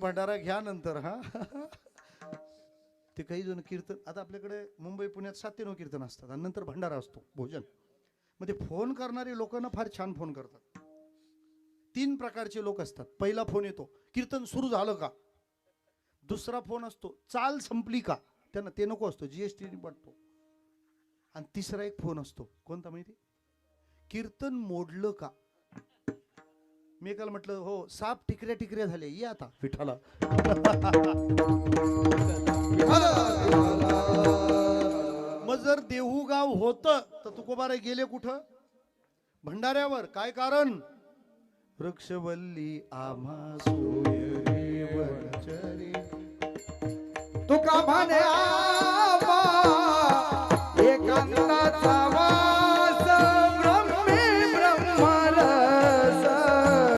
भंडारा घ्या नंतर हा. ते काही जण कीर्तन आता आपल्याकडे मुंबई पुण्यात सात ते नऊ कीर्तन असतात आणि नंतर भंडारा असतो भोजन. मग ते फोन करणारे लोकांना फार छान फोन करतात. तीन प्रकारचे लोक असतात. पहिला फोन येतो कीर्तन सुरू झालं का? दुसरा फोन असतो चाल संपली का? त्यांना ते नको असतो जीएसटी पडतो आणि तिसरा एक फोन असतो कोणता माहिती? कीर्तन मोडलं का? मी काल म्हटलं हो साप टिकऱ्या टिकऱ्या झाले ये आता. विठाला मग जर देहू गाव होत तर तुकोबारे गेले कुठं? भंडाऱ्यावर. काय कारण? वृक्षवल्ली आम्हा सोय तुका म्हणे